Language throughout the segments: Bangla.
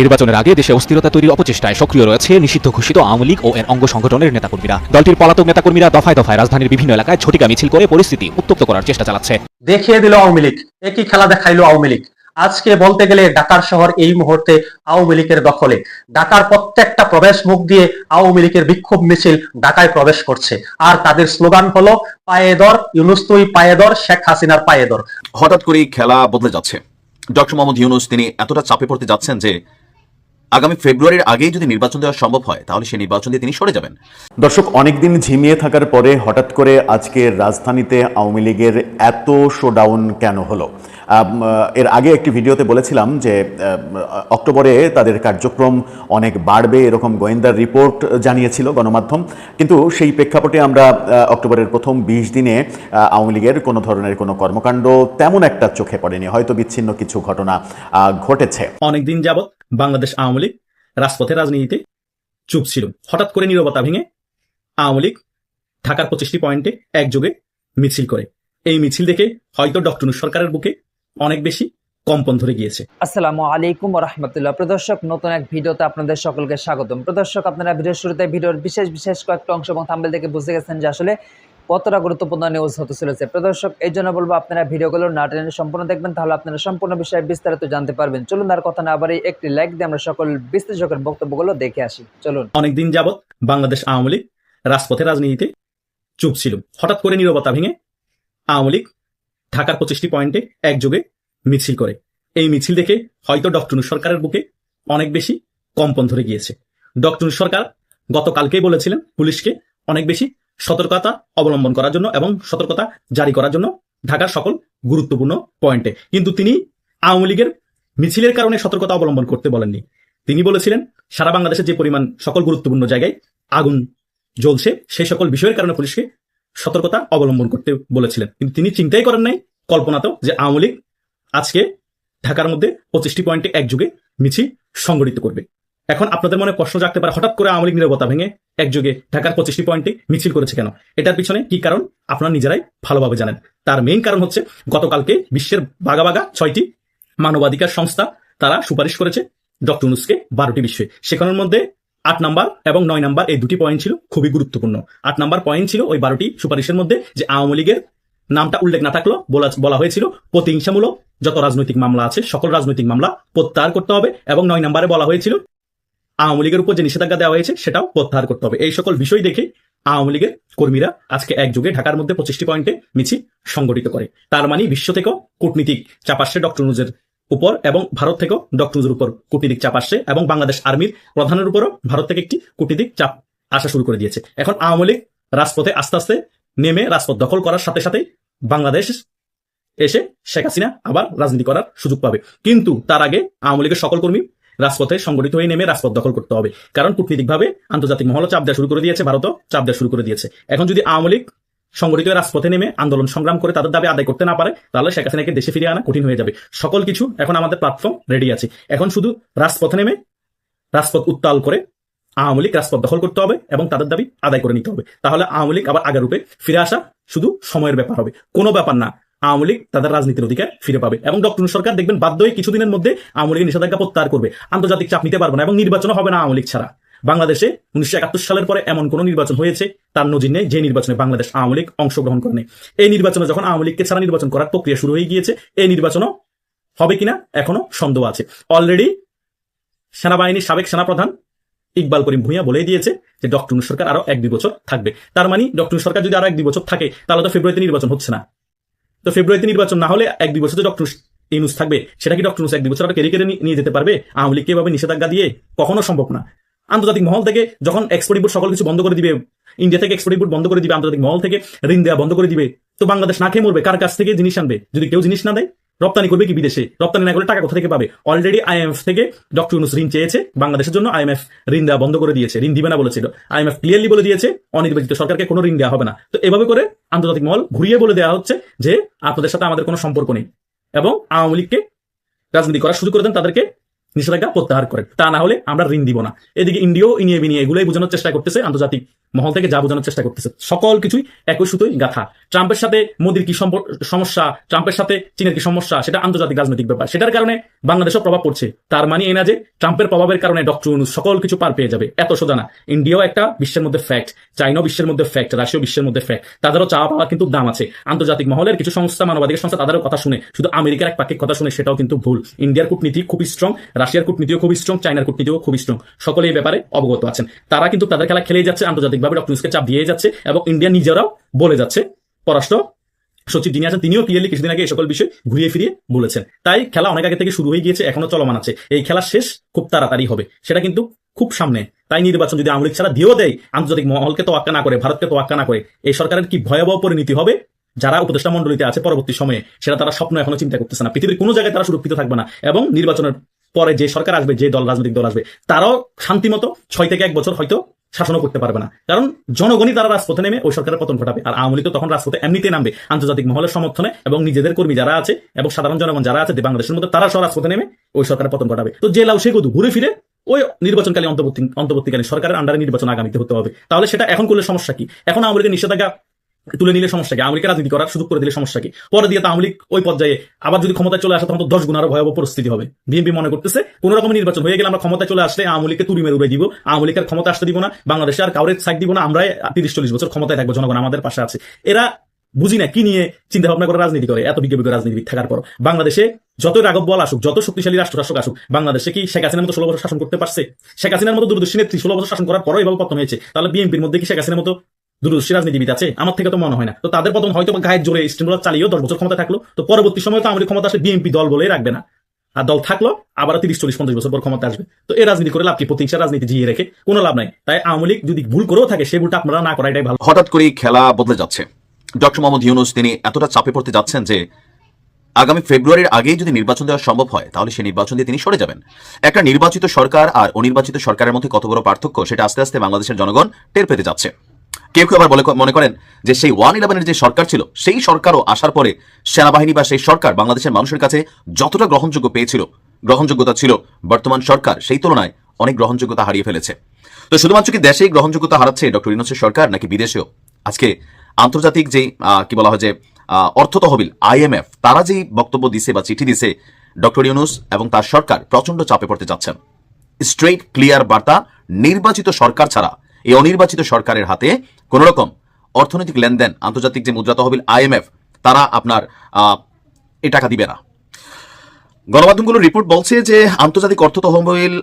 নির্বাচনের আগে দেশে অস্থিরতা তৈরির অপচেষ্টায় সক্রিয় রয়েছে নিষিদ্ধ ঘোষিত আওয়ামী লীগ ও এর অঙ্গ সংগঠনের নেতাকর্মীরা। দলটির পলাতক নেতাকর্মীরা দফায় দফায় রাজধানীর বিভিন্ন এলাকায় ঝটিকা মিছিল করে পরিস্থিতি উত্তপ্ত করার চেষ্টা চালাচ্ছে। দেখিয়ে দিল আওয়ামী লীগ একই খেলা দেখাইলো আওয়ামী লীগ। আজকে বলতে গেলে ঢাকার শহর এই মুহূর্তে আওয়ামী লীগের দখলে। ঢাকার প্রত্যেকটা প্রবেশ মুখ দিয়ে আওয়ামী লীগের বিক্ষোভ মিছিল ঢাকায় প্রবেশ করছে। আর তাদের স্লোগান হলো পায়েদর ইউনুস তুই পায়েদর শেখ হাসিনার পায়েদর হঠাৎ করেই খেলা বদলে যাচ্ছে। ডক্টর মোহাম্মদ ইউনুস তিনি এতটা চাপে পড়তে যাচ্ছেন যে আগামী ফেব্রুয়ারির আগেই যদি নির্বাচন দেওয়া সম্ভব হয় তাহলে সেই নির্বাচন দিয়ে তিনি সরে যাবেন। দর্শক অনেকদিন ঝিমিয়ে থাকার পরে হঠাৎ করে আজকে রাজধানীতে আওয়ামী লীগের এত শোডাউন কেন হলো? এর আগে একটি ভিডিওতে বলেছিলাম যে অক্টোবরে তাদের কার্যক্রম অনেক বাড়বে এরকম গোয়েন্দার রিপোর্ট জানিয়েছিল গণমাধ্যম। কিন্তু সেই প্রেক্ষাপটে আমরা অক্টোবরের প্রথম বিশ দিনে আওয়ামী লীগের কোনো ধরনের কোনো কর্মকাণ্ড তেমন একটা চোখে পড়েনি। হয়তো বিচ্ছিন্ন কিছু ঘটনা ঘটেছে। অনেকদিন যাবৎ বাংলাদেশ আওয়ামী লীগ রাজপথে রাজনীতিতে চুপ ছিল। হঠাৎ করে নীরবতা ভেঙে আওয়ামী লীগ ঢাকার পঁচিশটি পয়েন্টে একযোগে মিছিল করে। এই মিছিল দেখে হয়তো ডক্টর সরকারের বুকে অনেক বেশি কম্পন ধরে গিয়েছে। আসসালামু আলাইকুম রহমতুল্লাহ। প্রদর্শক নতুন এক ভিডিওতে আপনাদের সকলকে স্বাগতম। প্রদর্শক আপনারা ভিডিওর শুরুতে ভিডিওর বিশেষ বিশেষ কয়েকটা অংশ এবং থাম্বেল থেকে বুঝতে গেছেন যে আসলে কতটা গুরুত্বপূর্ণ নিউজ হতে চলেছে? প্রদর্শক এই জন্য বলব আপনারা ভিডিওগুলো না টেনে সম্পূর্ণ দেখবেন, তাহলে আপনারা সম্পূর্ণ বিষয়ে বিস্তারিত জানতে পারবেন। চলুন আর কথা না বাড়ি একটি লাইক দিয়ে আমরা সকল বিশ্লেষকের বক্তব্যগুলো দেখে আসি। চলুন। অনেকদিন যাবৎ বাংলাদেশ আওয়ামী লীগ রাজপথে রাজনীতিতে চুপ ছিল। হঠাৎ করে নীরবতা ভেঙে আওয়ামী লীগ ঢাকার পঁচিশটি পয়েন্টে একযোগে মিছিল করে। এই মিছিল দেখে হয়তো ডক্টর সরকারের বুকে অনেক বেশি কম্পন ধরে গিয়েছে। ডক্টর সরকার গতকালকেই বলেছিলেন, পুলিশকে অনেক বেশি সতর্কতা অবলম্বন করার জন্য এবং সতর্কতা জারি করার জন্য ঢাকার সকল গুরুত্বপূর্ণ পয়েন্টে। কিন্তু তিনি আওয়ামী লীগের মিছিলের কারণে সতর্কতা অবলম্বন করতে বলেননি। তিনি বলেছিলেন, সারা বাংলাদেশে যে পরিমাণ সকল গুরুত্বপূর্ণ জায়গায় আগুন জ্বলছে সেই সকল বিষয়ের কারণে পুলিশকে সতর্কতা অবলম্বন করতে বলেছিলেন। কিন্তু তিনি চিন্তাই করেন নাই, কল্পনাতেও যে আওয়ামী লীগ আজকে ঢাকার মধ্যে পঁচিশটি পয়েন্টে একযোগে মিছিল সংগঠিত করবে। এখন আপনাদের মনে প্রশ্ন জাগতে পারে, হঠাৎ করে আওয়ামী লীগ নিরবতা ভেঙে একযোগে ঢাকার পঁচিশটি পয়েন্টে মিছিল করেছে কেন? এটার পিছনে কি কারণ? আপনারা নিজেরাই ভালোভাবে জানেন। তার মেইন কারণ হচ্ছে গতকালকে বিশ্বের বাগা বাগা ছয়টি মানবাধিকার সংস্থা তারা সুপারিশ করেছে ডক্টর নুসকে বারোটি বিষয়ে সেখানের মধ্যে আট নাম্বার এবং নয় নাম্বার এই দুটি পয়েন্ট ছিল খুবই গুরুত্বপূর্ণ। আট নাম্বার পয়েন্ট ছিল ওই বারোটি সুপারিশের মধ্যে যে আওয়ামী লীগের নামটা উল্লেখ না থাকলেও বলা বলা হয়েছিল প্রতিহিংসামূলক যত রাজনৈতিক মামলা আছে, সকল রাজনৈতিক মামলা প্রত্যাহার করতে হবে এবং নয় নম্বরে বলা হয়েছিল আওয়ামী লীগের উপর যে নিষেধাজ্ঞা দেওয়া হয়েছে, সেটাও প্রত্যাহার করতে হবে। এই সকল বিষয় দেখে আওয়ামী লীগের কর্মীরা আজকে একযোগে ঢাকার মধ্যে পঁচিশটি পয়েন্টে মিছিল সংগঠিত করে। তার মানে বিশ্ব থেকেও কূটনীতিক চাপ আসছে ডক্টর নুজের উপর এবং ভারত থেকেও ডক্টর নুজের উপর কূটনীতিক চাপ আসছে এবং বাংলাদেশ আর্মির প্রধানের উপরও ভারত থেকে একটি কূটনীতিক চাপ আসা শুরু করে দিয়েছে। এখন আওয়ামী লীগ রাজপথে আস্তে আস্তে নেমে রাজপথ দখল করার সাথে সাথে বাংলাদেশ এসে শেখ হাসিনা আবার রাজনীতি করার সুযোগ পাবে। কিন্তু তার আগে আওয়ামী লীগের সকল কর্মী রাজপথে সংগঠিত হয়ে নেমে রাজপথ দখল করতে হবে। কারণ কূটনীতিকভাবে আন্তর্জাতিক মহল চাপ দেওয়া শুরু করে দিয়েছে, ভারতও চাপ দেওয়া শুরু করে দিয়েছে। এখন যদি আওয়ামী লীগ সংগঠিত রাজপথে নেমে আন্দোলন সংগ্রাম করে তাদের দাবি আদায় করতে না পারে, তাহলে শেখ হাসিনাকে দেশে ফিরিয়ে আনা কঠিন হয়ে যাবে। সকল কিছু এখন আমাদের প্ল্যাটফর্ম রেডি আছে। এখন শুধু রাজপথে নেমে রাজপথ উত্তাল করে আওয়ামী লীগ রাজপথ দখল করতে হবে এবং তাদের দাবি আদায় করে নিতে হবে। তাহলে আওয়ামী লীগ আবার আগের রূপে ফিরে আসা শুধু সময়ের ব্যাপার হবে। কোনো ব্যাপার না। আওয়ামী লীগ তাদের রাজনীতির অধিকার ফিরে পাবে এবং ডক্টর সরকার দেখবেন বাধ্য হয়ে কিছুদিনের মধ্যে আওয়ামী লীগের নিষেধাজ্ঞা প্রত্যাহার করবে। আন্তর্জাতিক চাপ নিতে পারবে না এবং নির্বাচনও হবে না আওয়ামী লীগ ছাড়া। বাংলাদেশে উনিশশো একাত্তর সালের পরে এমন কোন নির্বাচন হয়েছে? তার নজির নেই যে নির্বাচনে বাংলাদেশ আওয়ামী লীগ অংশগ্রহণ করেনি এই নির্বাচনে যখন আওয়ামী লীগকে ছাড়া নির্বাচন করার প্রক্রিয়া শুরু হয়ে গিয়েছে, এই নির্বাচনও হবে কিনা এখনও সন্দেহ আছে। অলরেডি সেনাবাহিনীর সাবেক সেনাপ্রধান ইকবাল করিম ভূঁইয়া বলেই দিয়েছে যে ডক্টর সরকার আরও এক দুই বছর থাকবে। তার মানে ডক্টর সরকার যদি আরও এক দুই বছর থাকে, তাহলে তো ফেব্রুয়ারিতে নির্বাচন হচ্ছে না। তো ফেব্রুয়ারিতে নির্বাচন না হলে এক দুই বছর ডক্টর ইনুস থাকবে। সেটা কি ডক্টর এক দুই বছর কেড়ে কেড়ে নিয়ে যেতে পারবে? আওয়ামী লীগকে এভাবে নিষেধাজ্ঞা দিয়ে কখনো সম্ভব না। আন্তর্জাতিক মহল থেকে যখন এক্সপোর্ট ইম্পোর্ট সকল কিছু বন্ধ করে দিবে ইন্ডিয়া থেকে এক্সপোর্ট ইম্পোর্ট বন্ধ করে দিবে, আন্তর্জাতিক মহল থেকে ঋণ দেওয়া বন্ধ করে দিবে, তো বাংলাদেশ না খেয়ে মরবে। কার কাছ থেকে জিনিস আনবে? যদি কেউ জিনিস না দেয়? রপ্তানি করবে কি বিদেশে? রপ্তানি না করলে টাকা কোথা থেকে পাবে? অলরেডি আইএমএফ থেকে ডক্টর ইউনুস ঋণ চেয়েছে, বাংলাদেশের জন্য আইএমএফ ঋণ দেওয়া বন্ধ করে দিয়েছে। ঋণ দিবে না বলেছিল। আইএমএফ ক্লিয়ারলি বলে দিয়েছে, অনির্বাচিত সরকারকে কোনো ঋণ দেওয়া হবে না। তো এভাবে করে আন্তর্জাতিক মহল ঘুরিয়ে বলে দেওয়া হচ্ছে যে, আপনাদের সাথে আমাদের কোনো সম্পর্ক নেই এবং আওয়ামী লীগকে রাজনীতি করার সুযোগ করে দেন, তাদেরকে নিষেধাজ্ঞা প্রত্যাহার করে তা না হলে আমরা ঋণ দিব না। এদিকে ইন্ডিয়াও ইনিয়ে বিনিয়ে এগুলোই বোঝানোর চেষ্টা করতেছে, আন্তর্জাতিক মহল থেকে যা বোঝানোর চেষ্টা করতেছে। সকল কিছুই একই সুতোই গাথা। ট্রাম্পের সাথে মোদির কি সমস্যা, ট্রাম্পের সাথে চীনের কি সমস্যা, সেটা আন্তর্জাতিক রাজনৈতিক ব্যাপার। সেটার কারণে বাংলাদেশও প্রভাব পড়ছে। তার মানে এই না যে ট্রাম্পের প্রভাবের কারণে ডক্টর ইউনুস সকল কিছু পার পেয়ে যাবে। এত সোজা না ইন্ডিয়াও একটা বিশ্বের মধ্যে ফ্যাক্ট চাইনাও বিশ্বের মধ্যে ফ্যাক্ট রাশিয়াও বিশ্বের মধ্যে ফ্যাক্ট তাদেরও চাওয়া পাওয়ার কিন্তু দাম আছে। আন্তর্জাতিক মহলের কিছু সংস্থা, মানবাধিকার সংস্থা তাদেরও কথা শুনে, শুধু আমেরিকার এক পাক্ষিক কথা শুনে সেটাও কিন্তু ভুল। ইন্ডিয়ার কূটনীতি খুব স্ট্রং রাশিয়ার কূটনীতিও খুব স্ট্রং চাইনার কূটনীতিও খুব স্ট্রং সকলে এই ব্যাপারে অবগত আছেন। তারা কিন্তু তাদের খেলা খেলেই যাচ্ছে, আন্তর্জাতিকভাবে ডক্টর চাপ দিয়ে যাচ্ছে এবং ইন্ডিয়া নিজেরাও বলে যাচ্ছে। পররাষ্ট্র সচিব যিনি আছেন, তিনিও ক্লিয়ারলি কিছুদিন আগে এই সকল বিষয় ঘুরিয়ে ফিরিয়ে বলেছেন। তাই খেলা অনেক আগে থেকে শুরু হয়ে গিয়েছে, এখনও চলমান আছে। এই খেলা শেষ খুব তাড়াতাড়ি হবে। সেটা কিন্তু খুব সামনে। তাই নির্বাচন যদি আমলিক ছাড়া দিয়েও দেয়, আন্তর্জাতিক মহলকে তোয়াক্কা না করে, ভারতকে তোয়াক্কা না করে, এই সরকারের কি ভয়াবহ পরিণতি হবে? যারা উপদেষ্টা মন্ডলীতে আছে পরবর্তী সময়ে, সেটা তারা স্বপ্ন এখনও চিন্তা করতেছে না। পৃথিবীর কোনো জায়গায় তারা সুরক্ষিত থাকবে না। এবং নির্বাচনের পরে যে সরকার আসবে, যে দল, রাজনৈতিক দল আসবে, তারাও শান্তিমতো ছয় থেকে এক বছর হয়তো শাসনও করতে পারবে না। কারণ জনগণই তারা রাজপথে নেমে ওই সরকারের পতন ঘটাবে। আর আওয়ামী লীগ তো তখন রাজপথে এমনিতে নামবে। আন্তর্জাতিক মহলের সমর্থনে এবং নিজেদের কর্মী যারা আছে এবং সাধারণ জনগণ যারা আছে বাংলাদেশের মধ্যে তারা সব রাজপথে নেমে ওই সরকারের পতন ঘটাবে। তো যে লাউ সে গদু ঘুরে ফিরে ওই নির্বাচনকালীন অন্তর্বর্তী অন্তর্বর্তীকালীন সরকারের আন্ডারে নির্বাচন আগামীতে হতে হবে। তাহলে সেটা এখন করলে সমস্যা কি? এখন আওয়ামী লীগের নিষেধাজ্ঞা তুলে নিলে সমস্যা কি? রাজনীতি করার সুযোগ করে দিলে সমস্যা কি? পরে দিয়ে তো আওয়ামী ওই পর্যায়ে আবার যদি ক্ষমতায় চলে আসে, তখন তো দশ গুণ ভয়াবহ পরিস্থিতি হবে। বিএনপি মনে করতেছে, কোন রকম নির্বাচন হয়ে গেলে আমরা ক্ষমতায় চলে আসলে আওয়ামী লীগকে মেরে উড়ে দিব। আওয়ামী ক্ষমতা আসতে দিব না, বাংলাদেশে আর কাউরে সাইড দিব না আমরা তিরিশ চল্লিশ বছর ক্ষমতায় থাকব, জনগণ আমাদের পাশে আছে। এরা বুঝি না কি নিয়ে চিন্তা ভাবনা করে রাজনীতি করে? এত বিজ্ঞ রাজনীতি থাকার পর বাংলাদেশে যতই রাঘব বল আসুক, যত শক্তিশালী রাষ্ট্র শাসক আসুক, বাংলাদেশে কি শেখ হাসিনার মতো ষোলো বছর শাসন করতে পারছে? শেখ হাসিনার মতো দূরদর্শী নেত্রী ষোলো বছর শাসন করার পরও এভাবে পতন হয়েছে। তাহলে বিএনপির মধ্যে কি শেখ হাসিনার মতো রাজনীতিবিদ আছে, আমার থেকে তো মনে হয় না। তো তাদের হয়তো গায়ের জোরে স্টিমুলার চালিয়েও দশ বছর ক্ষমতা থাকল। তো পরবর্তী সময় তো আমাদের ক্ষমতা আসলে বিএনপি দল রাখবে না। আর দল থাকল, আবার তিরিশ, চল্লিশ, পঞ্চাশ বছর পর ক্ষমতা আসবে। তো এই রাজনীতি করে লাভ কি? রাজনীতি জিয়ে রেখে কোনো লাভ নাই। তাই আওয়ামী লীগ যদি ভুল করেও থাকে সেই ভুলটা আপনারা না করা এটাই ভালো। হঠাৎ করেই খেলা বদলে যাচ্ছে। ডক্টর মোহাম্মদ ইউনুস, তিনি এতটা চাপে পড়তে যাচ্ছেন যে আগামী ফেব্রুয়ারির আগেই যদি নির্বাচন দেওয়া সম্ভব হয়, তাহলে সেই নির্বাচন দিয়ে তিনি সরে যাবেন। একটা নির্বাচিত সরকার আর অনির্বাচিত সরকারের মধ্যে কত বড় পার্থক্য, সেটা আস্তে আস্তে বাংলাদেশের জনগণ টের পেতে যাচ্ছে। কেউ কেউ আবার বলে মনে করেন যে সেই ওয়ান ইলেভেনের যে সরকার ছিল, সেই সরকারও আসার পরে সেনাবাহিনী বা সেই সরকার বাংলাদেশের মানুষের কাছে যতটা গ্রহণযোগ্য পেয়েছিল, গ্রহণযোগ্যতা ছিল, বর্তমান সরকার সেই তুলনায় অনেক গ্রহণযোগ্যতা হারিয়ে ফেলেছে। তো শুধুমাত্র কি দেশেই গ্রহণযোগ্যতা হারাচ্ছে ডক্টর ইউনুসের সরকার, নাকি বিদেশেও? আজকে আন্তর্জাতিক যে কি বলা হয় যে অর্থ তহবিল আইএমএফ তারা যেই বক্তব্য দিছে বা চিঠি দিছে, ডক্টর ইউনুস এবং তার সরকার প্রচণ্ড চাপে পড়তে যাচ্ছেন। স্ট্রেট ক্লিয়ার বার্তা, নির্বাচিত সরকার ছাড়া এই অনির্বাচিত সরকারের হাতে কোন রকম অর্থনৈতিক লেনদেন, আন্তর্জাতিক যে মুদ্রা তহবিল আইএমএফ তারা আপনার এই টাকা দিবে না। গণমাধ্যমগুলোর রিপোর্ট বলছে যে আন্তর্জাতিক অর্থ তহবিল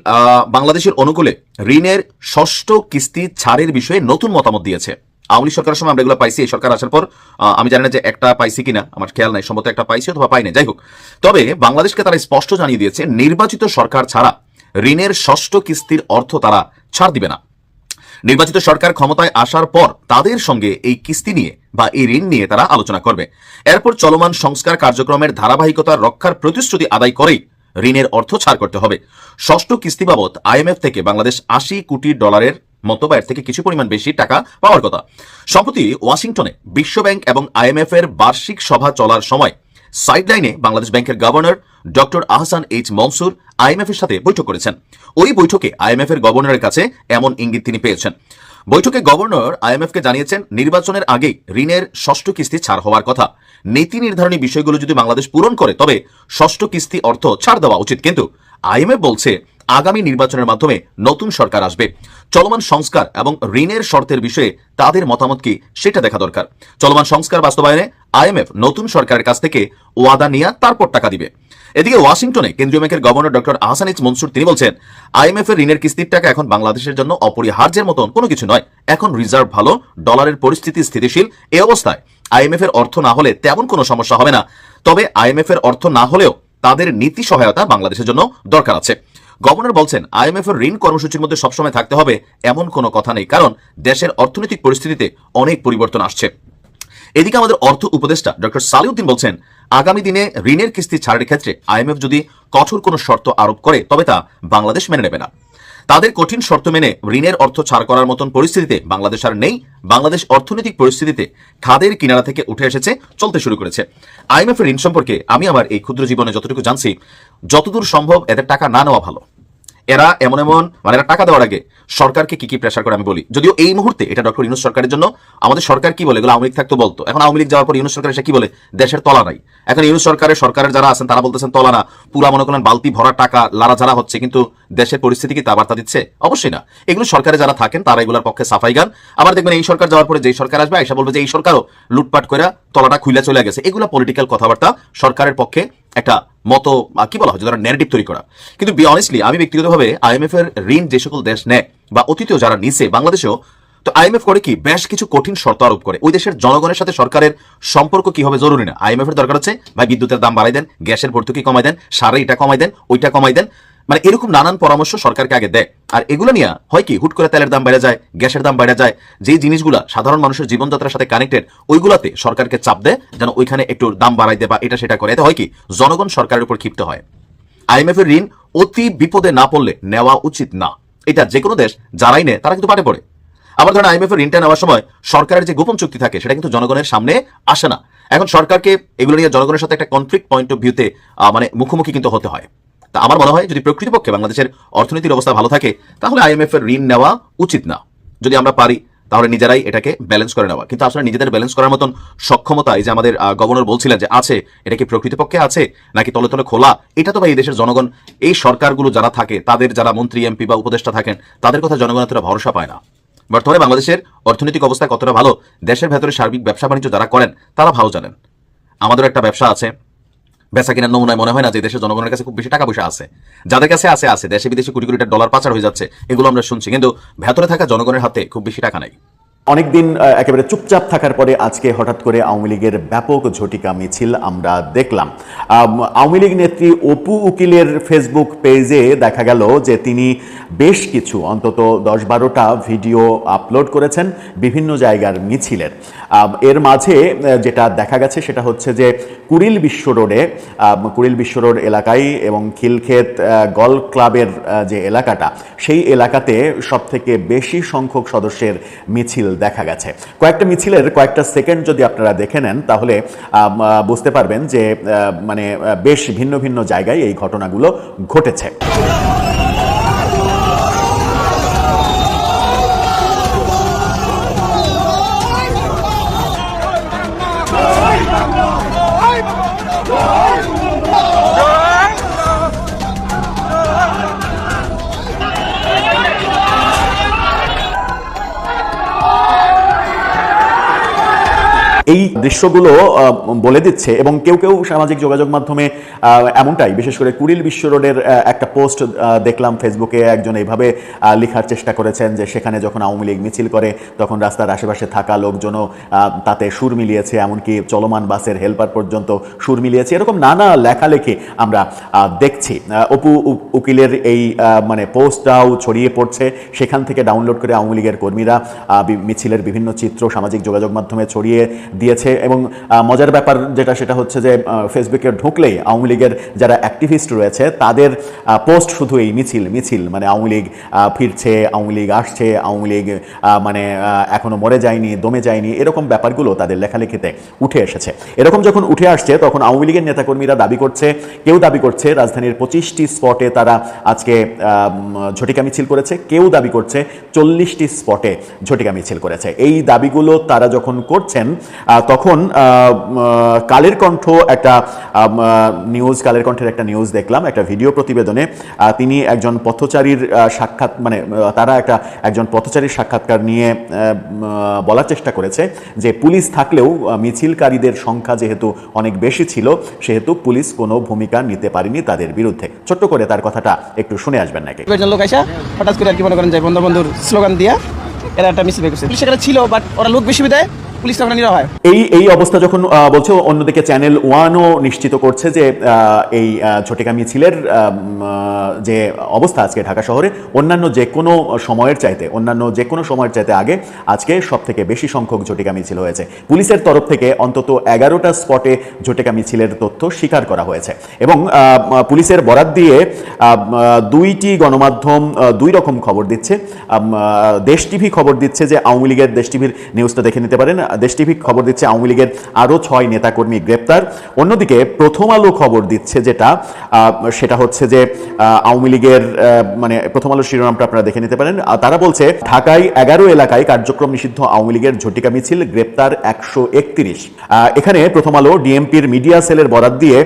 বাংলাদেশের অনুকূলে ঋণের ষষ্ঠ কিস্তি ছাড়ের বিষয়ে নতুন মতামত দিয়েছে। আওয়ামী সরকারের সময় আমরা এগুলো পাইছি, এই সরকার আসার পর আমি জানি না যে একটা পাইছি কিনা, আমার খেয়াল নাই, সম্ভবত একটা পাইছি অথবা পাই না যাই হোক। তবে বাংলাদেশকে তারা স্পষ্ট জানিয়ে দিয়েছে, নির্বাচিত সরকার ছাড়া ঋণের ষষ্ঠ কিস্তির অর্থ তারা ছাড় দিবে না। নির্বাচিত সরকার ক্ষমতায় আসার পর তাদের সঙ্গে এই কিস্তি নিয়ে বা এই ঋণ নিয়ে তারা আলোচনা করবে। এরপর চলমান সংস্কার কার্যক্রমের ধারাবাহিকতা রক্ষার প্রতিশ্রুতি আদায় করেই ঋণের অর্থ ছাড় করতে হবে। ষষ্ঠ কিস্তি বাবদ আইএমএফ থেকে বাংলাদেশ আশি কোটি ডলারের মতো বা থেকে কিছু পরিমাণ বেশি টাকা পাওয়ার কথা। সম্প্রতি ওয়াশিংটনে বিশ্বব্যাংক এবং আইএমএফ এর বার্ষিক সভা চলার সময় সাইডলাইনে বাংলাদেশ ব্যাংকের governor doctor Ahsan H Mansur IMF এর সাথে বৈঠক করেছেন। ওই বৈঠকে আইএমএফ এর গভর্নরের কাছে এমন ইঙ্গিত তিনি পেয়েছেন। বৈঠকে গভর্নর আইএমএফ কে জানিয়েছেন, নির্বাচনের আগেই ঋণের ষষ্ঠ কিস্তি ছাড় হওয়ার কথা। নীতি নির্ধারণী বিষয়গুলো যদি বাংলাদেশ পূরণ করে, তবে ষষ্ঠ কিস্তি অর্থ ছাড় দেওয়া উচিত। কিন্তু আইএমএফ বলছে আগামী নির্বাচনের মাধ্যমে নতুন সরকার আসবে। চলমান সংস্কার এবং ঋণের শর্তের বিষয়ে তাদের মতামত কি সেটা দেখা দরকার। চলমান সংস্কার বাস্তবায়নে আইএমএফ নতুন সরকারের কাছ থেকে ওয়াদা নিয়ে তারপর টাকা দিবে। এদিকে ওয়াশিংটনে কেন্দ্রীয় ব্যাংকের গভর্নর ডক্টর আহসানিজ মনসুর তিনি বলছেন, আইএমএফ এর ঋণের কিস্তির টাকা এখন বাংলাদেশের জন্য অপরিহার্যের মতন কোনো কিছু নয়। এখন রিজার্ভ ভালো, ডলারের পরিস্থিতি স্থিতিশীল এই অবস্থায় আইএমএফ এর অর্থ না হলে তেমন কোনো সমস্যা হবে না। তবে আইএমএফ এর অর্থ না হলেও তাদের নীতি সহায়তা বাংলাদেশের জন্য দরকার আছে। গভর্নর বলছেন, আইএমএফ এর ঋণ কর্মসূচির মধ্যে সবসময় থাকতে হবে এমন কোনো কথা নেই, কারণ দেশের অর্থনৈতিক পরিস্থিতিতে অনেক পরিবর্তন আসছে। এদিকে আমাদের অর্থ উপদেষ্টা ডক্টর সালিউদ্দিন বলছেন, আগামী দিনে ঋণের কিস্তি ছাড়ের ক্ষেত্রে আইএমএফ যদি কঠোর কোনো শর্ত আরোপ করে, তবে তা বাংলাদেশ মেনে নেবে না। তাদের কঠিন শর্ত মেনে ঋণের অর্থ ছাড় করার মতন পরিস্থিতিতে বাংলাদেশ আর নেই। বাংলাদেশ অর্থনৈতিক পরিস্থিতিতে খাদের কিনারা থেকে উঠে এসেছে, চলতে শুরু করেছে। আইএমএফ ঋণ সম্পর্কে আমি আমার এই ক্ষুদ্র জীবনে যতটুকু জানছি, যতদূর সম্ভব এদের টাকা না নেওয়া ভালো। এরা এমন এমন মানে এরা টাকা দেওয়ার আগে সরকারকে কি কি প্রেশার করে আমি বলি। যদিও এই মুহূর্তে এটা ডক্টর ইউনুস সরকারের জন্য, আমাদের সরকার কি বলে, এগুলো আওয়ামী লীগ থাকতো বলতো। এখন আওয়ামী লীগ যাওয়ার পর ইউনুস সরকার এসে কি বলে, দেশের তলা নাই। এখন ইউনুস সরকারের সরকারের যারা আছেন, তারা বলতেছেন তলা না। পুরা মনে করেন বালতি ভরা টাকা লারা যারা হচ্ছে, কিন্তু দেশের পরিস্থিতি কি তা বার্তা দিচ্ছে? অবশ্যই না। এগুলো সরকারে যারা থাকেন, তারা এগুলোর পক্ষে সাফাই গান। আবার দেখবেন এই সরকার যাওয়ার পরে যেই সরকার আসবে, এসে বলবে যে এই সরকারও লুটপাট করে তলাটা খুলে চলে গেছে। এগুলো পলিটিক্যাল কথাবার্তা সরকারের পক্ষে একটা মতো কি বলা হয় যারা নেগেটিভ তৈরি করা। কিন্তু বি অনেস্টলি আমি ব্যক্তিগতভাবে আইএমএফ এর ঋণ যে সকল দেশ নেয়, বা অতীতেও যারা নিছে, বাংলাদেশেও তো আইএমএফ করে কি বেশ কিছু কঠিন শর্ত আরোপ করে। ওই দেশের জনগণের সাথে সরকারের সম্পর্ক কি হবে জরুরি না? আইএমএফ এর দরকার হচ্ছে, ভাই, বিদ্যুতের দাম বাড়াই দেন, গ্যাসের ভর্তুকি কমাই দেন, সারে এটা কমাই দেন, ওইটা কমাই দেন। মানে এরকম নানান পরামর্শ সরকারকে আগে দেয়। আর এগুলো নিয়ে হয় কি, হুট করে তেলের দাম বেড়ে যায়, গ্যাসের দাম বেড়ে যায় যে জিনিসগুলো সাধারণ মানুষের জীবনযাত্রার সাথে কানেক্টেড ওইগুলাতে সরকারকে চাপ দেয় যেন ওইখানে একটু দাম বাড়াই দেয় বা এটা সেটা করে। এতে হয় কি, জনগণ সরকারের উপর ক্ষিপ্ত হয়। আইএমএফ এর ঋণ অতি বিপদে না পড়লে নেওয়া উচিত না। এটা যে কোনো দেশ, যারাই নেয়, তারা কিন্তু পাটে পড়ে। আবার ধরেন আইএমএফ এর ঋণটা নেওয়ার সময় সরকারের যে গোপন চুক্তি থাকে, সেটা কিন্তু জনগণের সামনে আসে না। এখন সরকারকে এগুলো নিয়ে জনগণের সাথে একটা কনফ্লিক্ট পয়েন্ট অফ ভিউতে মানে মুখোমুখি কিন্তু হতে হয়। তা আমার মনে হয় যদি প্রকৃতপক্ষে বাংলাদেশের অর্থনীতির অবস্থা ভালো থাকে, তাহলে আইএমএফ এর ঋণ নেওয়া উচিত না। যদি আমরা পারি, তাহলে নিজেরাই এটাকে ব্যালেন্স করে নেওয়া। কিন্তু আসলে নিজেদের ব্যালেন্স করার মতন সক্ষমতা, এই যে আমাদের গভর্নর বলছিলেন যে আছে, এটা কি প্রকৃতপক্ষে আছে, নাকি তলে তলে খোলা? এটা তো ভাই এই দেশের জনগণ, এই সরকারগুলো যারা থাকে, তাদের যারা মন্ত্রী, এমপি বা উপদেষ্টা থাকেন, তাদের কথা জনগণ এতটা ভরসা পায় না। বর্তমানে বাংলাদেশের অর্থনৈতিক অবস্থা কতটা ভালো, দেশের ভেতরে সার্বিক ব্যবসা বাণিজ্য যারা করেন, তারা ভালো জানেন। আমাদের একটা ব্যবসা আছে। বেচা কিনার নমুনায় মনে হয় না যে দেশের জনগণের কাছে খুব বেশি টাকা পয়সা আছে। যাদের কাছে আছে আছে। দেশে বিদেশে কোটি কোটি ডলার পাচার হয়ে যাচ্ছে, এগুলো আমরা শুনছি। কিন্তু ভেতরে থাকা জনগণের হাতে খুব বেশি টাকা নাই। অনেকদিন একেবারে চুপচাপ থাকার পরে আজকে হঠাৎ করে আওয়ামী লীগের ব্যাপক ঝটিকা মিছিল আমরা দেখলাম। আওয়ামী লীগ নেত্রী অপু উকিলের ফেসবুক পেজে দেখা গেল যে তিনি বেশ কিছু, অন্তত দশ বারোটা ভিডিও আপলোড করেছেন বিভিন্ন জায়গার মিছিলের এর মাঝে যেটা দেখা গেছে সেটা হচ্ছে যে কুড়িল বিশ্ব রোডে কুড়িল বিশ্ব রোড এলাকায় এবং খিলক্ষেত গল ক্লাবের যে এলাকাটা, সেই এলাকাতে সব থেকে বেশি সংখ্যক সদস্যের মিছিল দেখা গেছে। কয়েকটা মিছিলের কয়েকটা সেকেন্ড যদি আপনারা দেখে নেন, তাহলে বুঝতে পারবেন যে মানে বেশ ভিন্ন ভিন্ন জায়গায় এই ঘটনাগুলো ঘটেছে। দৃশ্যগুলো বলে দিচ্ছে এবং কেউ কেউ সামাজিক যোগাযোগ মাধ্যমে এমনটাই, বিশেষ করে কুড়িল বিশ্ব রোডের একটা পোস্ট দেখলাম ফেসবুকে একজন এইভাবে লেখার চেষ্টা করেছেন যে সেখানে যখন আওয়ামী লীগ মিছিল করে, তখন রাস্তার আশেপাশে থাকা লোকজনও তাতে সুর মিলিয়েছে, এমনকি চলমান বাসের হেল্পার পর্যন্ত সুর মিলিয়েছে। এরকম নানা লেখালেখি আমরা দেখছি। অপু উকিলের এই মানে পোস্টটাও ছড়িয়ে পড়ছে। সেখান থেকে ডাউনলোড করে আওয়ামী লীগের কর্মীরা মিছিলের বিভিন্ন চিত্র সামাজিক যোগাযোগ মাধ্যমে ছড়িয়ে দিয়েছে। এবং মজার ব্যাপার যেটা সেটা হচ্ছে যে ফেসবুকে ঢুকলেই আওয়ামী লীগের যারা অ্যাক্টিভিস্ট রয়েছে তাদের পোস্ট শুধু এই মিছিল মিছিল মানে আওয়ামী লীগ ফিরছে আওয়ামী লীগ আসছে আওয়ামী লীগ মানে আহ, এখনও মরে যায়নি দমে যায়নি এরকম ব্যাপারগুলো তাদের লেখালেখিতে উঠে এসেছে। এরকম যখন উঠে আসছে তখন আওয়ামী লীগের নেতাকর্মীরা দাবি করছে কেউ দাবি করছে রাজধানীর পঁচিশটি স্পটে তারা আজকে ঝটিকা মিছিল করেছে কেউ দাবি করছে চল্লিশটি স্পটে ঝটিকা মিছিল করেছে। এই দাবিগুলো তারা যখন করছেন আহ, তখন কালের কণ্ঠ একটা নিউজ কালের কণ্ঠের একটা নিউজ দেখলাম, একটা ভিডিও প্রতিবেদনে। তিনি একজন পথচারীর সাক্ষাৎ মানে তারা একটা, একজন পথচারীর সাক্ষাৎকার নিয়ে বলার চেষ্টা করেছে যে পুলিশ থাকলেও মিছিলকারীদের সংখ্যা যেহেতু অনেক বেশি ছিল, সেহেতু পুলিশ কোনো ভূমিকা নিতে পারেনি তাদের বিরুদ্ধে। ছোট্ট করে তার কথাটা একটু শুনে আসবেন নাকি? লোক আইসা, হঠাৎ করে আর কি মনে করেন যে বন্ধুবান্ধুর স্লোগান দিয়া, এরা একটা মিছিল পুলিশ সেখানে ছিল বাট ওরা লোক বেশি বিদায় পুলিশ নিরা হয়। এই এই অবস্থা যখন বলছে, অন্যদিকে চ্যানেল ওয়ানও নিশ্চিত করছে যে এই ঝটিকা মিছিলের যে অবস্থা আজকে ঢাকা শহরে, অন্যান্য যে কোনো সময়ের চাইতে, অন্যান্য যে কোনো সময়ের চাইতে আগে, আজকে সব থেকে বেশি সংখ্যক ঝটিকা মিছিল হয়েছে। পুলিশের তরফ থেকে অন্তত এগারোটা স্পটে ঝটিকা মিছিলের তথ্য স্বীকার করা হয়েছে। এবং পুলিশের বরাত দিয়ে দুইটি গণমাধ্যম দুই রকম খবর দিচ্ছে। দেশ টিভি খবর দিচ্ছে যে, আওয়ামী লীগের দেশ টিভির নিউজটা দেখে নিতে পারেন। দেশ টিভি খবর দিচ্ছে আওয়ামী লীগের আরও ছয় নেতাকর্মী গ্রেপ্তার গ্রেপ্তার। অন্যদিকে প্রথম আলো খবর দিচ্ছে যেটা সেটা হচ্ছে যে আওয়ামী লীগের মানে প্রথম আলো শিরোনামটা আপনারা দেখে নিতে পারেন। তারা বলছে, ঢাকায় এগারো এলাকায় কার্যক্রম নিষিদ্ধ আওয়ামী লীগের ঝটিকা মিছিল, গ্রেপ্তার একশো একত্রিশ। এখানে প্রথম আলো ডিএমপির মিডিয়া সেলের বরাত দিয়ে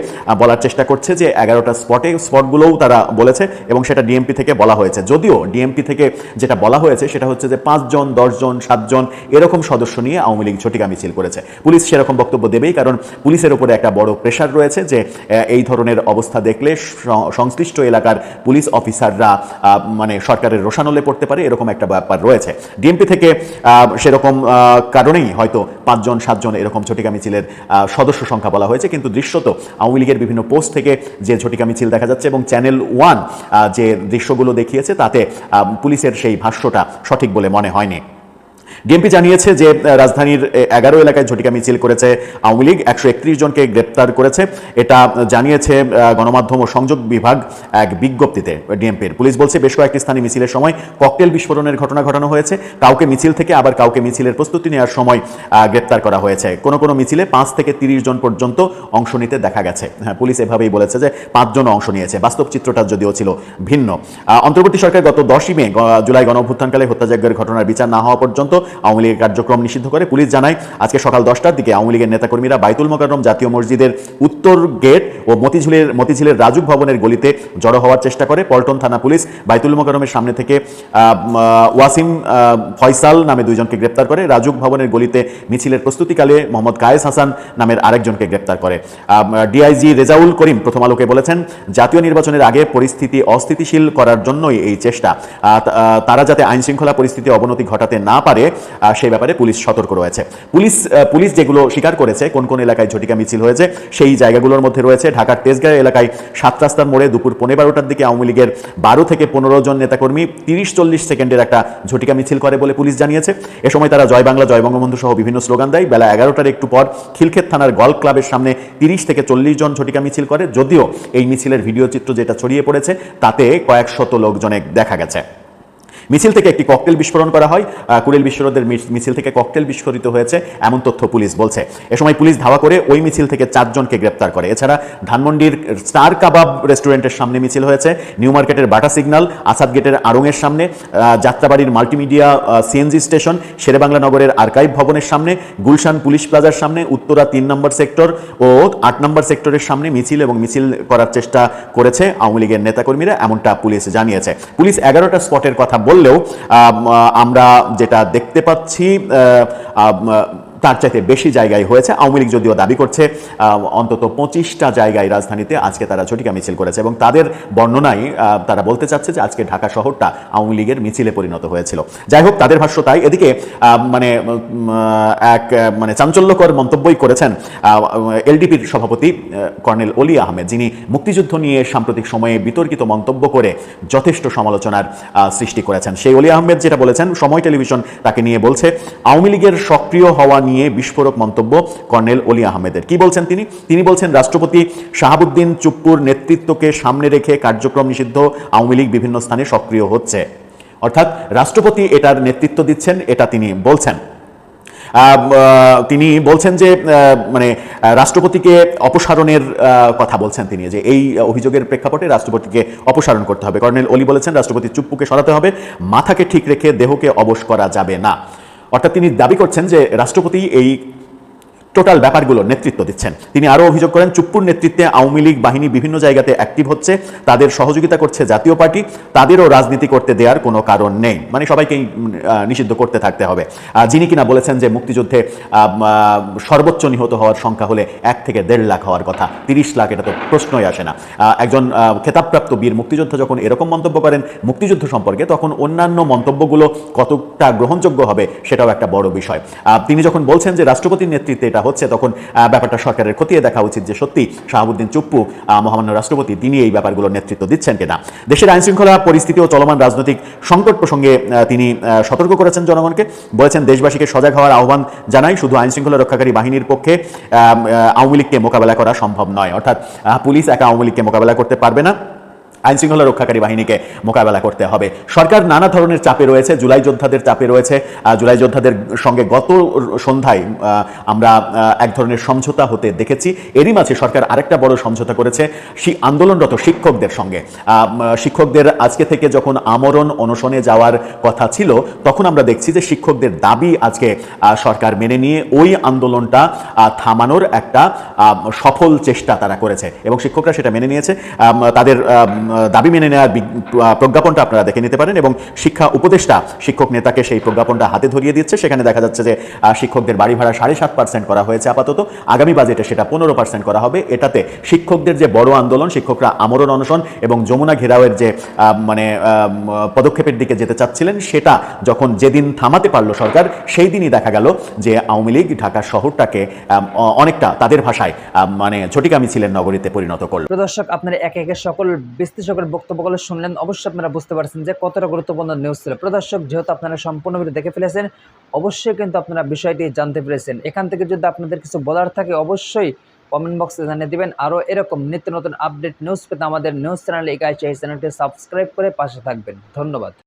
বলার চেষ্টা করছে যে এগারোটা স্পটে, স্পটগুলোও তারা বলেছে এবং সেটা ডিএমপি থেকে বলা হয়েছে। যদিও ডিএমপি থেকে যেটা বলা হয়েছে সেটা হচ্ছে যে পাঁচজন, দশজন, সাতজন এরকম সদস্য নিয়ে আওয়ামী লীগ ঝটিকা মিছিল করেছে। পুলিশ সেরকম বক্তব্য দেবেই, কারণ পুলিশের উপরে একটা বড় প্রেশার রয়েছে যে এই ধরনের অবস্থা দেখলে সংশ্লিষ্ট এলাকার পুলিশ অফিসাররা মানে সরকারের রোশানলে পড়তে পারে, এরকম একটা ব্যাপার রয়েছে। ডিএমপি থেকে সেরকম কারণেই হয়তো পাঁচজন, সাতজন এরকম ঝটিকা মিছিলের সদস্য সংখ্যা বলা হয়েছে, কিন্তু দৃশ্যত আওয়ামী লীগের বিভিন্ন পোস্ট থেকে যে ঝটিকা মিছিল দেখা যাচ্ছে এবং চ্যানেল ওয়ান যে দৃশ্যগুলো দেখিয়েছে, তাতে পুলিশের সেই ভাষ্যটা সঠিক বলে মনে হয়নি। ডিএমপি জানিয়েছে যে রাজধানীর এগারো এলাকায় ঝটিকা মিছিল করেছে আওয়ামী লীগ, একশো একত্রিশ জনকে গ্রেপ্তার করেছে। এটা জানিয়েছে গণমাধ্যম ও সংযোগ বিভাগ এক বিজ্ঞপ্তিতে ডিএমপির। পুলিশ বলছে, বেশ কয়েকটি স্থানে মিছিলের সময় ককটেল বিস্ফোরণের ঘটনা ঘটানো হয়েছে। কাউকে মিছিল থেকে আবার কাউকে মিছিলের প্রস্তুতি নেওয়ার সময় গ্রেপ্তার করা হয়েছে। কোনো কোনো মিছিলে পাঁচ থেকে তিরিশ জন পর্যন্ত অংশ নিতে দেখা গেছে। হ্যাঁ পুলিশ এভাবেই বলেছে যে পাঁচজন অংশ নিয়েছে। বাস্তব চিত্রটা যদিও ছিল ভিন্ন। অন্তর্বর্তী সরকার গত দশই মে জুলাই গণঅভ্যুত্থানকালে হত্যাযজ্ঞের ঘটনার বিচার না হওয়া পর্যন্ত আওয়ামী লীগের কার্যক্রম নিষিদ্ধ করে পুলিশ জানায়, আজকে সকাল দশটার দিকে আওয়ামী লীগের নেতাকর্মীরা বাইতুল মোকাররম জাতীয় মসজিদের উত্তর গেট ও মতিঝিলের মতিঝিলের রাজুক ভবনের গলিতে জড়ো হওয়ার চেষ্টা করে পল্টন থানা পুলিশ। বাইতুল মোকাররমের সামনে থেকে ওয়াসিম ফয়সাল নামে দুইজনকে গ্রেপ্তার করে। রাজুক ভবনের গলিতে মিছিলের প্রস্তুতিকালে মোহাম্মদ কায়েস হাসান নামের আরেকজনকে গ্রেপ্তার করে। ডিআইজি রেজাউল করিম প্রথম আলোকে বলেছেন, জাতীয় নির্বাচনের আগে পরিস্থিতি অস্থিতিশীল করার জন্যই এই চেষ্টা। তারা যাতে আইনশৃঙ্খলা পরিস্থিতি অবনতি ঘটাতে না পারে সেই ব্যাপারে পুলিশ সতর্ক রয়েছে। পুলিশ পুলিশ যেগুলো স্বীকার করেছে, কোন কোন এলাকায় ঝটিকা মিছিল হয়েছে, সেই জায়গাগুলোর মধ্যে রয়েছে। ঢাকার তেজগাঁও এলাকায় সাত রাস্তার মোড়ে দুপুর পনেরো বারোটার দিকে আওয়ামী লীগের বারো থেকে পনেরো জন নেতাকর্মী তিরিশ চল্লিশ সেকেন্ডের একটা ঝটিকা মিছিল করে বলে পুলিশ জানিয়েছে। এ সময় তারা জয় বাংলা, জয় বঙ্গবন্ধু সহ বিভিন্ন স্লোগান দেয়। বেলা এগারোটার একটু পর খিলক্ষেত থানার গল্ফ ক্লাবের সামনে তিরিশ থেকে চল্লিশ জন ঝটিকা মিছিল করে। যদিও এই মিছিলের ভিডিও চিত্র যেটা ছড়িয়ে পড়েছে, তাতে কয়েক শত লোকজনে দেখা গেছে। মিছিল থেকে একটি ককটেল বিস্ফোরণ করা হয় কুড়িল বিশ্বরোধের মিছিল থেকে ককটেল বিস্ফোরিত হয়েছে, এমন তথ্য পুলিশ বলছে। এ সময় পুলিশ ধাওয়া করে ওই মিছিল থেকে চারজনকে গ্রেপ্তার করে। এছাড়া ধানমন্ডির স্টার কাবাব রেস্টুরেন্টের সামনে মিছিল হয়েছে, নিউ মার্কেটের বাটা সিগন্যাল, আসাদ গেটের আড়ংয়ের সামনে যাত্রাবাড়ির মাল্টিমিডিয়া সিএনজি স্টেশন, শেরেবাংলা নগরের আর্কাইভ ভবনের সামনে, গুলশান পুলিশ প্লাজার সামনে, উত্তরা তিন নম্বর সেক্টর ও আট নম্বর সেক্টরের সামনে মিছিল এবং মিছিল করার চেষ্টা করেছে আওয়ামী লীগের নেতাকর্মীরা, এমনটা পুলিশ জানিয়েছে। পুলিশ এগারোটা স্পটের কথা বললেও আম, আমরা যেটা দেখতে পাচ্ছি তার চাইতে বেশি জায়গায় হয়েছে। আওয়ামী লীগ যদিও দাবি করছে অন্তত পঁচিশটা জায়গায় রাজধানীতে আজকে তারা ঝটিকা মিছিল করেছে এবং তাদের বর্ণনায় তারা বলতে চাচ্ছে যে আজকে ঢাকা শহরটা আওয়ামী লীগের মিছিলে পরিণত হয়েছিল। যাই হোক, তাদের ভাষ্য তাই। এদিকে মানে এক মানে চাঞ্চল্যকর মন্তব্যই করেছেন এলডিপির সভাপতি কর্নেল অলি আহমেদ, যিনি মুক্তিযুদ্ধ নিয়ে সাম্প্রতিক সময়ে বিতর্কিত মন্তব্য করে যথেষ্ট সমালোচনার সৃষ্টি করেছেন। সেই অলি আহমেদ যেটা বলেছেন, সময় টেলিভিশন তাকে নিয়ে বলছে, আওয়ামী লীগের সক্রিয় হওয়া নিয়ে বিস্ফোরক মন্তব্য কর্নেল অলি আহমেদের। কি বলছেন তিনি? তিনি বলছেন, রাষ্ট্রপতি শাহাবুদ্দিন চুপ্পুর নেতৃত্বকে সামনে রেখে কার্যক্রম নিষিদ্ধ আওয়ামী লীগ বিভিন্ন স্থানে সক্রিয় হচ্ছে। অর্থাৎ রাষ্ট্রপতি এটার নেতৃত্ব দিচ্ছেন, এটা তিনি বলছেন। তিনি বলছেন যে মানে রাষ্ট্রপতিকে অপসারণের কথা বলছেন তিনি যে এই অভিযোগের প্রেক্ষাপটে রাষ্ট্রপতিকে অপসারণ করতে হবে। কর্নেল অলি বলেছেন, রাষ্ট্রপতি চুপ্পুকে সরাতে হবে, মাথাকে ঠিক রেখে দেহকে অবশ করা যাবে না। অর্থাৎ তিনি দাবি করছেন যে রাষ্ট্রপতি এই টোটাল ব্যাপারগুলো নেতৃত্ব দিচ্ছেন। তিনি আরও অভিযোগ করেন, চুপ্পুর নেতৃত্বে আওয়ামী লীগ বাহিনী বিভিন্ন জায়গাতে অ্যাক্টিভ হচ্ছে, তাদের সহযোগিতা করছে জাতীয় পার্টি, তাদেরও রাজনীতি করতে দেওয়ার কোনো কারণ নেই। মানে সবাইকেই নিষিদ্ধ করতে থাকতে হবে। যিনি কিনা বলেছেন যে মুক্তিযুদ্ধে সর্বোচ্চ নিহত হওয়ার সংখ্যা হলে এক থেকে দেড় লাখ হওয়ার কথা, তিরিশ লাখ এটা তো প্রশ্নই আসে না। একজন খেতাবপ্রাপ্ত বীর মুক্তিযোদ্ধা যখন এরকম মন্তব্য করেন মুক্তিযুদ্ধ সম্পর্কে, তখন অন্যান্য মন্তব্যগুলো কতটা গ্রহণযোগ্য হবে সেটাও একটা বড় বিষয়। তিনি যখন বলছেন যে রাষ্ট্রপতির নেতৃত্বে এটা হচ্ছে, তখন ব্যাপারটা সরকারের খতিয়ে দেখা উচিত যে সত্যি শাহাবুদ্দিন চুপ্পু মহামান্য রাষ্ট্রপতি, তিনি এই ব্যাপারগুলোর নেতৃত্ব দিচ্ছেন কিনা। দেশের আইন শৃঙ্খলা পরিস্থিতি ও চলমান রাজনৈতিক সংকট প্রসঙ্গে তিনি সতর্ক করেছেন জনগণকে। বলেছেন, দেশবাসীকে সজাগ হওয়ার আহ্বান জানাই শুধু আইন শৃঙ্খলা রক্ষাকারী বাহিনীর পক্ষে আওয়ামী লীগকে মোকাবেলা করা সম্ভব নয়। অর্থাৎ পুলিশ একা আওয়ামী লীগকে মোকাবেলা করতে পারবে না। আইনশৃঙ্খলা রক্ষাকারী বাহিনীকে মোকাবেলা করতে হবে। সরকার নানা ধরনের চাপে রয়েছে, জুলাই যোদ্ধাদের চাপে রয়েছে। জুলাই যোদ্ধাদের সঙ্গে গত সন্ধ্যায় আমরা এক ধরনের সমঝোতা হতে দেখেছি। এরই মাঝে সরকার আরেকটা বড় সমঝোতা করেছে সেই আন্দোলনরত শিক্ষকদের সঙ্গে। শিক্ষকদের আজকে থেকে যখন আমরণ অনশনে যাওয়ার কথা ছিল, তখন আমরা দেখছি যে শিক্ষকদের দাবি আজকে সরকার মেনে নিয়ে ওই আন্দোলনটা থামানোর একটা সফল চেষ্টা তারা করেছে। এবং শিক্ষকরা সেটা মেনে নিয়েছে। তাদের দাবি মেনে নেওয়ার প্রজ্ঞাপনটা আপনারা দেখে নিতে পারেন এবং শিক্ষা উপদেষ্টা, শিক্ষক নেতাকে সেই প্রজ্ঞাপনটা হাতে ধরিয়ে দিচ্ছে। সেখানে দেখা যাচ্ছে যে শিক্ষকদের বাড়ি ভাড়া সাড়ে সাত পার্সেন্ট করা হয়েছে আপাতত। আগামী বাজেটে সেটা পনেরো পার্সেন্ট করা হবে। এটাতে শিক্ষকদের যে বড় আন্দোলন, শিক্ষকরা আমরণ অনশন এবং যমুনা ঘেরাওয়ের যে মানে পদক্ষেপের দিকে যেতে চাচ্ছিলেন, সেটা যখন যেদিন থামাতে পারল সরকার, সেই দিনই দেখা গেল যে আওয়ামী লীগ ঢাকা শহরটাকে অনেকটা তাদের ভাষায় মানে ঝটিকা ছিলেন নগরীতে পরিণত করল। দর্শক, আপনারা একে একে সকল বিশ্লেষকের বক্তব্যগুলো শুনলেন, অবশ্যই আপনারা বুঝতে পারছেন যে কতটা গুরুত্বপূর্ণ নিউজ ছিল। প্রদর্শক, যেহেতু আপনারা সম্পূর্ণ ভিডিও দেখে ফেলেছেন, অবশ্যই কিন্তু আপনারা বিষয়টি জানতে পেরেছেন। এখান থেকে যদি আপনাদের কিছু বলার থাকে, অবশ্যই কমেন্ট বক্সে জানিয়ে দিবেন। আরও এরকম নিত্য নতুন আপডেট নিউজ পেতে আমাদের নিউজ চ্যানেল একাই চ্যানেলটি সাবস্ক্রাইব করে পাশে থাকবেন। ধন্যবাদ।